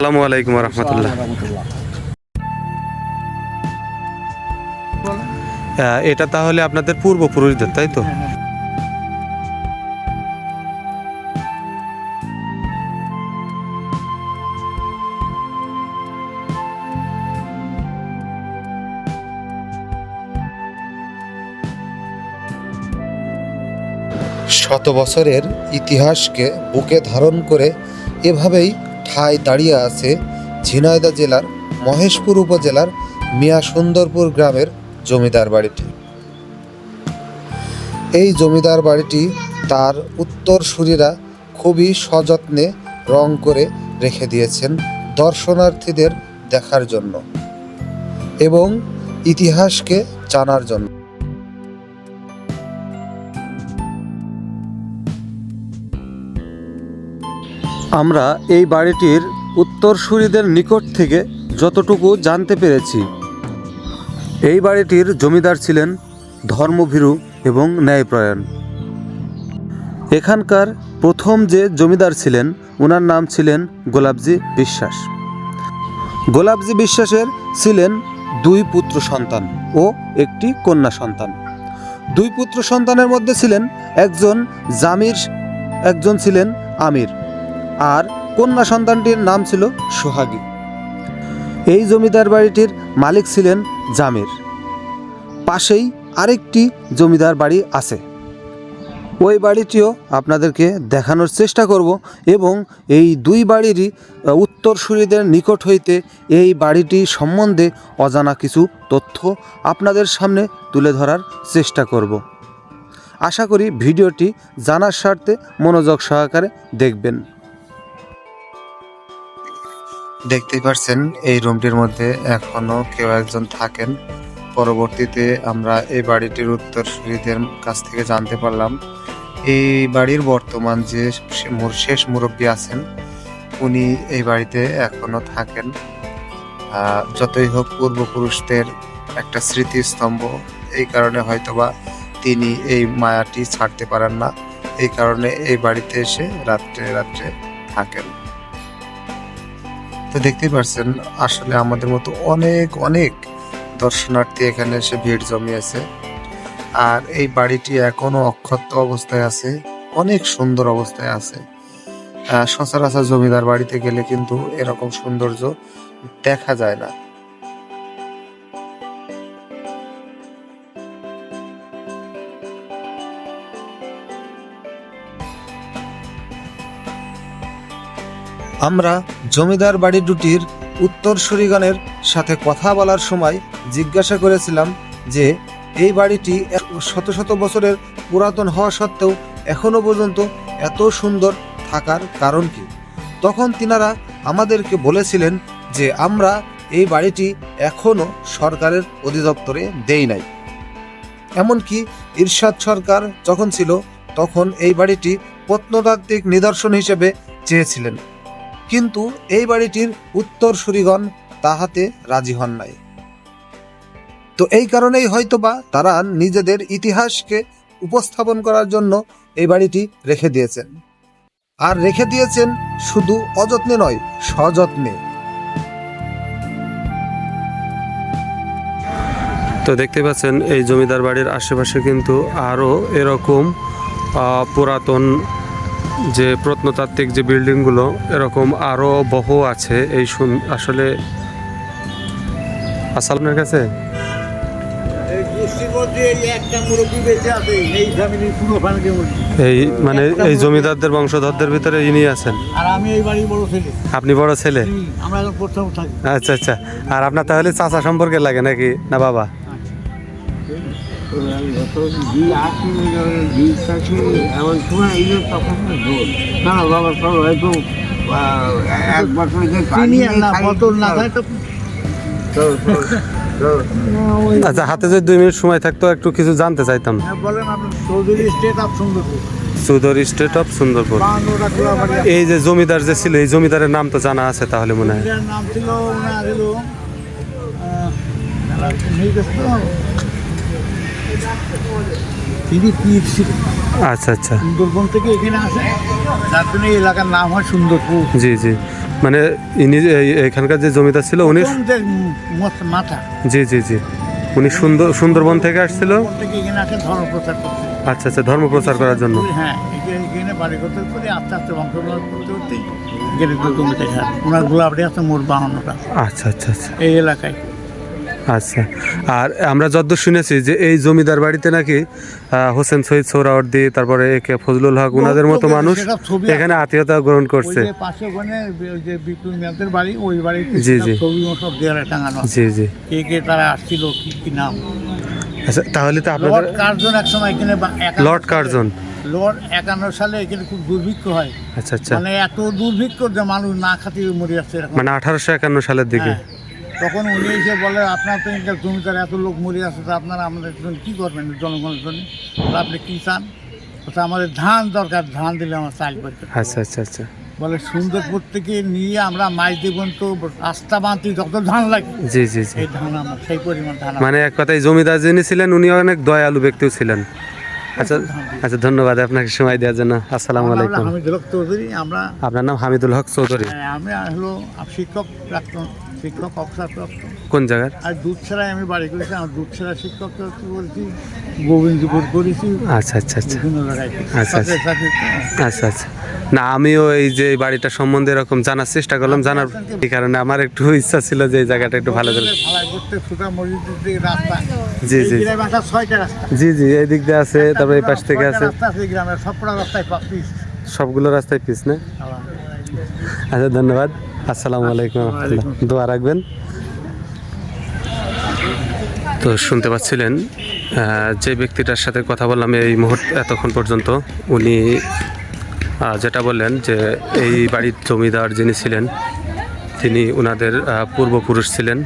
আসসালামু আলাইকুম রহমতুল্লাহ। এটা তাহলে আপনাদের পূর্বপুরুষদের তাই তো? শত বছরের ইতিহাসকে বুকে ধারণ করে এভাবেই ঠায় দাঁড়িয়ে আছে ঝিনাইদহ জেলার মহেশপুর উপজেলার মিয়া সুন্দরপুর গ্রামের জমিদার বাড়িটি। এই জমিদার বাড়িটি তার উত্তরসূরিরা খুবই সযত্নে রং করে রেখে দিয়েছেন দর্শনার্থীদের দেখার জন্য এবং ইতিহাসকে জানার জন্য। আমরা এই বাড়িটির উত্তরসূরিদের নিকট থেকে যতটুকু জানতে পেরেছি। এই বাড়িটির জমিদার ছিলেন ধর্মভীরু এবং ন্যায়প্রয়ণ। এখানকার প্রথম যে জমিদার ছিলেন ওনার নাম ছিলেন গোলাপজি বিশ্বাস। গোলাপজি বিশ্বাসের ছিলেন দুই পুত্র সন্তান ও একটি কন্যা সন্তান। দুই পুত্র সন্তানের মধ্যে ছিলেন একজন জামির, একজন ছিলেন আমির। আর কন্যা সন্তানটির নাম ছিল সোহাগী। এই জমিদার বাড়িটির মালিক ছিলেন জামির। পাশেই আরেকটি জমিদার বাড়ি আছে। ওই বাড়িটিও আপনাদেরকে দেখানোর চেষ্টা করব এবং এই দুই বাড়িরই উত্তরসূরিদের নিকট হইতে এই বাড়িটি সম্বন্ধে অজানা কিছু তথ্য আপনাদের সামনে তুলে ধরার চেষ্টা করব। আশা করি ভিডিওটি জানার স্বার্থে মনোযোগ সহকারে দেখবেন। দেখতেই পারছেন, এই রুমটির মধ্যে এখনও কেউ একজন থাকেন। পরবর্তীতে আমরা এই বাড়িটির উত্তরসূরিদের কাছ থেকে জানতে পারলাম, এই বাড়ির বর্তমান যে শেষ মুরব্বী আছেন, উনি এই বাড়িতে এখনও থাকেন। যতই হোক পূর্বপুরুষদের একটা স্মৃতিস্তম্ভ, এই কারণে হয়তোবা তিনি এই মায়াটি ছাড়তে পারেন না। এই কারণে এই বাড়িতে এসে রাত্রে রাত্রে থাকেন। তো দেখতেই পারছেন, আসলে আমাদের মতো অনেক অনেক দর্শনার্থী এখানে এসে ভিড় জমিয়েছে। আর এই বাড়িটি এখনও অক্ষত অবস্থায় আছে, অনেক সুন্দর অবস্থায় আছে। সচরাচর জমিদার বাড়িতে গেলে কিন্তু এরকম সৌন্দর্য দেখা যায় না। আমরা জমিদার বাড়ি দুটির উত্তর উত্তরসূরিগণের সাথে কথা বলার সময় জিজ্ঞাসা করেছিলাম যে, এই বাড়িটি এক শত শত বছরের পুরাতন হওয়া সত্ত্বেও এখনও পর্যন্ত এত সুন্দর থাকার কারণ কি? তখন তিনারা আমাদেরকে বলেছিলেন যে, আমরা এই বাড়িটি এখনও সরকারের অধিদপ্তরে দেই নাই। এমনকি ইরশাদ সরকার যখন ছিল, তখন এই বাড়িটি প্রত্নতাত্ত্বিক নিদর্শন হিসেবে চেয়েছিলেন। কিন্তু এই বাড়িটির উত্তরসূরিগণ তাহাতে রাজি হন নাই। তো এই কারণেই হয়তোবা তারা নিজেদের ইতিহাসকে উপস্থাপন করার জন্য এই বাড়িটি রেখে দিয়েছেন। আর রেখে দিয়েছেন শুধু অযত্নে নয়, সযত্নে। তো দেখতে পাচ্ছেন, এই জমিদার বাড়ির আশেপাশে কিন্তু আরও এরকম পুরাতন যে প্রত্নতাত্ত্বিক যে বিল্ডিংগুলো এরকম আরও বহু আছে। এই শুন- আসলে আসালামের কাছে এই মানে এই জমিদারদের বংশধরদের ভিতরে ইনি আছেন? আর আমি এই বাড়ির বড় ছেলে। আপনি বড় ছেলে? হুম, আমরা এখন প্রথম থাকি। আচ্ছা আচ্ছা। আর আপনার তাহলে চাচা সম্পর্কে লাগে নাকি না বাবা? জি আসি জি থাকি এমন সময় এই যে তখন জোর না না বাবা সব হয়তো এক বছর যে চিনি না বোতল না থাকে তো আচ্ছা হাতে যদি দুই মিনিট সময় থাকতো একটু কিছু জানতে চাইতাম। হ্যাঁ, বলেন Chowdhury estate of Sundarpur. Chowdhury estate of Sundarpur. এই যে জমিদার যে ছিল এই জমিদারের নাম তো জানা আছে তাহলে মনে হয়। নাম ছিল ওনার হলো আহ, নেই তো? তিনি পীর আচ্ছা আচ্ছা। সুন্দরবন থেকে এখানে আসে যার জন্য এই এলাকার নাম হয় সুন্দরপুর। জি জি। মানে ইনি এখানকার যে জমিদার ছিল উনি মাথা। জি জি জি। উনি সুন্দর সুন্দরবন থেকে আসছিল? ওর থেকে এখানে আসে ধর্ম আচ্ছা আচ্ছা ধর্ম প্রচার করার জন্য। হ্যাঁ এখানে এখানে বাড়ি করতে করে আস্তে আস্তে বংশগ্রহণ করতে করতে এখানে তো জমিতে খায় ওনার গোলাপটি আছে মোট বাহান্নটা আচ্ছা আচ্ছা আচ্ছা। এই এলাকায়। আচ্ছা। আর আমরা যতদূর শুনেছি যে এই জমিদার বাড়িতে নাকি হোসেন শহীদ সোহরাওয়ার্দী তারপরে এ কে ফজলুল হক ওনাদের মতো মানুষ এখানে আত্মীয়তা গ্রহণ করছে। জি, জি। জি জি। কে কে তারা আসছিল কি কি নাম? আচ্ছা তাহলে তো আপনাদের লর্ড কার্জন এক সময় এখানে লর্ড কার্জন। লর্ড একান্ন সালে এখানে খুব দুর্ভিক্ষ হয়। আচ্ছা আচ্ছা। মানে এত দুর্ভিক্ষ যে মানুষ না খাতে মরে যাচ্ছে মানে আঠারোশো একান্ন সালের দিকে। হ্যাঁ। তখন উনি এসে বলে আপনার তো এখানকার জমিদার এত লোক মরে আছে তো আপনারা আমাদের জন্য কী করবেন জনগণের জন্য? আপনি কী চান? বলছে, আমাদের ধান দরকার ধান দিলে আমার চাল করতে আচ্ছা আচ্ছা আচ্ছা। বলে সুন্দরপুর থেকে নিয়ে আমরা মাছ দেবেন তো রাস্তা বাঁধতে যত ধান লাগে জি জি জি। সেই ধান আমরা সেই পরিমাণ ধান মানে এক কথায় জমিদার যিনি ছিলেন উনি অনেক দয়ালু ব্যক্তিও ছিলেন। আচ্ছা আচ্ছা ধন্যবাদ আপনাকে সময় দেওয়ার জন্য। আসসালামু আলাইকুম। হামিদুল হক চৌধুরী আমরা আপনার নাম হামিদুল হক চৌধুরী। হ্যাঁ, আমি হলো শিক্ষক প্রাক্তন শিক্ষক অফিসার প্রাক্তন কোন জায়গার? আর দুধ ছাড়াই আমি বাড়ি করেছি আমার দুধ ছাড়া শিক্ষক করেছি গোবিন্দপুর করেছি। আচ্ছা আচ্ছা আচ্ছা। আচ্ছা, সাথে আচ্ছা আচ্ছা। না আমিও এই যে এই বাড়িটা সম্বন্ধে এরকম জানার চেষ্টা করলাম জানার এই কারণে আমার একটু ইচ্ছা ছিল যে এই জায়গাটা একটু ভালো করে রাস্তা। জি, জি। জি জি এই দিক দিয়ে আছে তারপরে এই পাশ থেকে আছে। সবগুলো রাস্তায় পিস না? আচ্ছা ধন্যবাদ। আসসালামু আলাইকুম দোয়া রাখবেন। তো শুনতে পাচ্ছিলেন যে ব্যক্তিটার সাথে কথা বললাম এই মুহূর্তে এতক্ষণ পর্যন্ত, উনি যেটা বললেন যে এই বাড়ির জমিদার যিনি ছিলেন, তিনি ওনাদের পূর্বপুরুষ ছিলেন।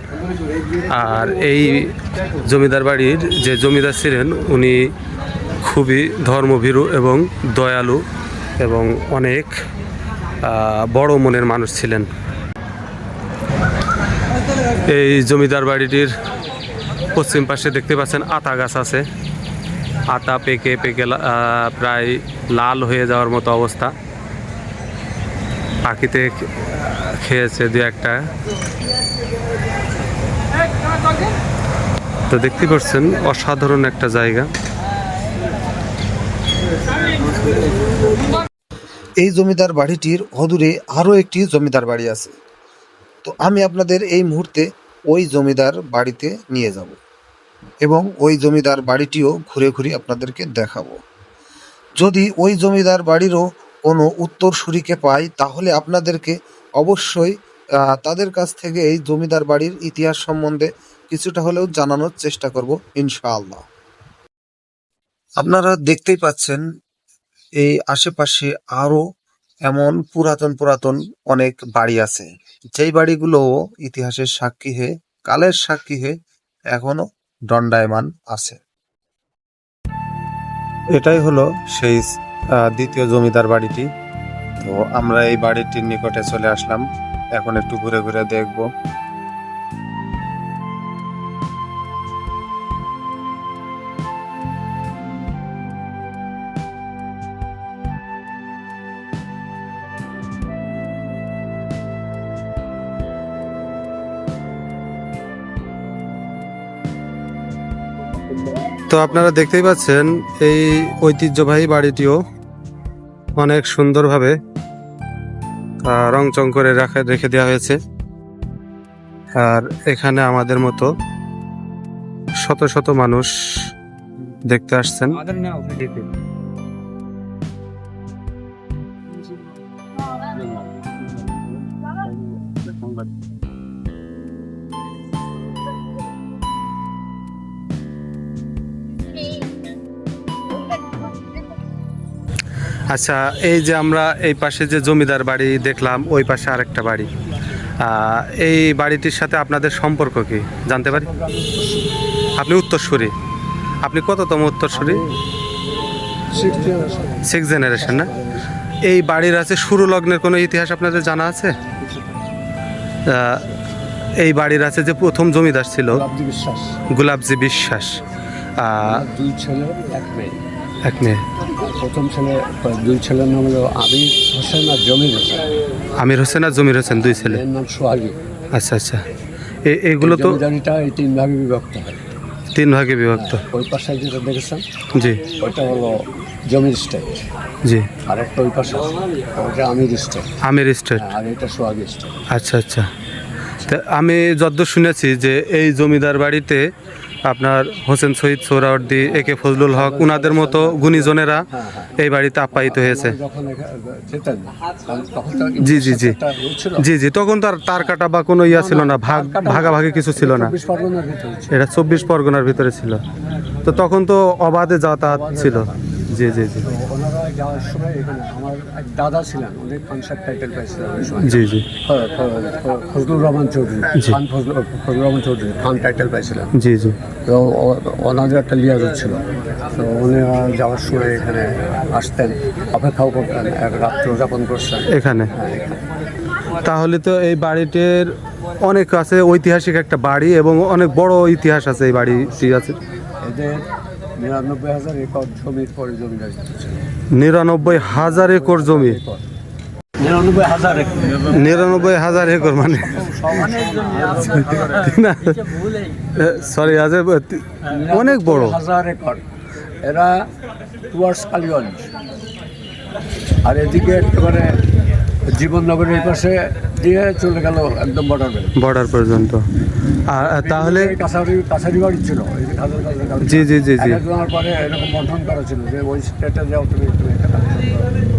আর এই জমিদার বাড়ির যে জমিদার ছিলেন, উনি খুবই ধর্মভীরু এবং দয়ালু এবং অনেক বড় মনের মানুষ ছিলেন। এই জমিদার বাড়িটির পশ্চিম পাশে দেখতে পাচ্ছেন আতা গাছ আছে। আতা পেকে পেকে প্রায় লাল হয়ে যাওয়ার মতো অবস্থা। পাখিতে খেয়েছে দু একটা। তো দেখতে পাচ্ছেন অসাধারণ একটা জায়গা। এই জমিদার বাড়িটির অদূরে আরও একটি জমিদার বাড়ি আছে। তো আমি আপনাদের এই মুহূর্তে ওই জমিদার বাড়িতে নিয়ে যাব এবং ওই জমিদার বাড়িটিও ঘুরে ঘুরে আপনাদেরকে দেখাবো। যদি ওই জমিদার বাড়িরও কোনো উত্তরসূরিকে পাই, তাহলে আপনাদেরকে অবশ্যই তাদের কাছ থেকে এই জমিদার বাড়ির ইতিহাস সম্বন্ধে কিছুটা হলেও জানানোর চেষ্টা করব ইনশাআল্লাহ। আপনারা দেখতেই পাচ্ছেন এই আশেপাশে আরও এমন পুরাতন পুরাতন অনেক বাড়ি আছে। যেই বাড়িগুলো ইতিহাসের সাক্ষী হয়ে কালের সাক্ষী হয়ে এখনও দণ্ডায়মান আছে। এটাই হলো সেই দ্বিতীয় জমিদার বাড়িটি। তো আমরা এই বাড়িটির নিকটে চলে আসলাম। এখন একটু ঘুরে ঘুরে দেখব। তো আপনারা দেখতেই পাচ্ছেন এই ঐতিহ্যবাহী বাড়িটিও অনেক সুন্দরভাবে রংচং করে রাখা, রেখে দেওয়া হয়েছে। আর এখানে আমাদের মতো শত শত মানুষ দেখতে আসছেন। আচ্ছা এই যে আমরা এই পাশে যে জমিদার বাড়ি দেখলাম ওই পাশে আরেকটা বাড়ি। এই বাড়িটির সাথে আপনাদের সম্পর্ক কি? জানতে পারি? আপনি উত্তরসূরি। আপনি কততম উত্তরসূরি? সিক্স জেনারেশন না? এই বাড়ির আছে শুরু লগ্নের কোনো ইতিহাস আপনাদের জানা আছে? এই বাড়ির আছে যে প্রথম জমিদার ছিল গুলাবজি বিশ্বাস। দুই ছেলে এক মেয়ে। এক মেয়ে। প্রথম ছেলে দুই ছেলের নাম হলো আমির হোসেন আর জমির হোসেন। আমির হোসেন আর জমির হোসেন দুই ছেলে। এর নাম সোহাগী। আচ্ছা আচ্ছা। এ- এগুলো তো জমিদারিটা এই তিন ভাগে বিভক্ত হয়। তিন ভাগে বিভক্ত। ওই পাশে যেটা দেখেছেন? জি। ওইটা হলো জমির স্টেট জি। আর একটা ওই পাশে ওইটা আমির স্টেট আমির স্টেট আর এটা সোহাগী স্টেট আচ্ছা আচ্ছা। তা আমি যদ্দূর শুনেছি যে এই জমিদার বাড়িতে আপনার হোসেন শহীদ সোহরাওয়ার্দি এ কে ফজলুল হক উনাদের মতো গুণীজনেরা এই বাড়িতে আপ্যায়িত হয়েছে জি, জি, জি। জি জি তখন তো আর তার কাটা বা কোনো ইয়া ছিল না ভাগ ভাগাভাগি কিছু ছিল না। এটা চব্বিশ পরগনার ভিতরে ছিল তো তখন তো অবাধে যাতায়াত ছিল জি জি জি যাওয়ার সময় এখানে আমার এক দাদা ছিলেন উনি কনসার্ট টাইটেল পাইছিলেন জি জি। ফজলুর রহমান চৌধুরী খান ফজলুর রহমান চৌধুরী খান টাইটেল পাইছিলেন। জি জি। তো ওনাদের একটা লিয়াজ ছিল। তো উনি যাওয়ার সময় এখানে আসতেন অপেক্ষাও করতেন এক রাত্র যাপন করছেন। এখানে? হ্যাঁ, এখানে। তাহলে তো এই বাড়িটির অনেক আছে ঐতিহাসিক একটা বাড়ি এবং অনেক বড় ইতিহাস আছে এই বাড়িটি আছে। এদের নিরানব্বই হাজার একর জমির পরে ছিল নিরানব্বই হাজার একর জমি। নিরানব্বই হাজার একর। মানে? সরি আজ অনেক বড়। হাজার একর। এরা টুয়ার্ডস কালীগঞ্জ। আর এদিকে একেবারে জীবননগরের পাশে দিয়ে চলে গেল একদম বর্ডার বর্ডার পর্যন্ত। আর তাহলে কাছারি কাছারি বাড়ি ছিল। জি জি জি জি। একজনের পরে এরকম বন্ধন করা ছিল যে ওই স্টেটে যাও তুমি তুমি এখানে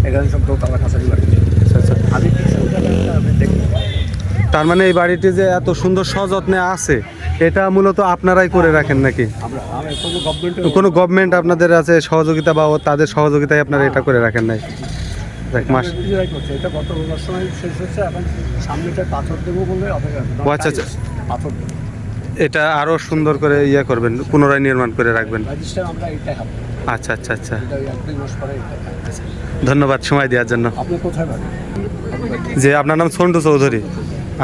এখানে সব দোতলা কাছারি বাড়ি। আচ্ছা, আচ্ছা। আমি তার মানে এই বাড়িটি যে এত সুন্দর সযত্নে আছে এটা মূলত আপনারাই করে রাখেন নাকি? কোনো গভর্নমেন্ট আপনাদের আছে সহযোগিতা বা তাদের সহযোগিতায় আপনারা এটা করে রাখেন নাই দেখ মাস। নিজেরাই করছে এটা গত বছর সময় শেষ হচ্ছে এখন সামনেটা পাথর দেবো বলে অপেক্ষা আচ্ছা, আচ্ছা। পাথর দেবো এটা আরও সুন্দর করে ইয়ে করবেন পুনরায় নির্মাণ করে রাখবেন। হবে আচ্ছা আচ্ছা আচ্ছা। এটা। ধন্যবাদ সময় দেওয়ার জন্য। আপনি কোথায় পাবেন যে আপনার নাম সন্টু চৌধুরী।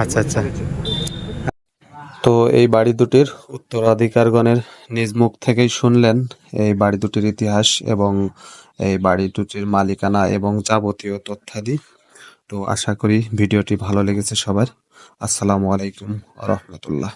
আচ্ছা আচ্ছা। তো এই বাড়ি দুটির উত্তরাধিকারগণের নিজ মুখ থেকেই শুনলেন এই বাড়ি দুটির ইতিহাস এবং এই বাড়ি দুটির মালিকানা এবং যাবতীয় তথ্যাদি। তো আশা করি ভিডিওটি ভালো লেগেছে সবার। আসসালামু আলাইকুম রহমতুল্লাহ।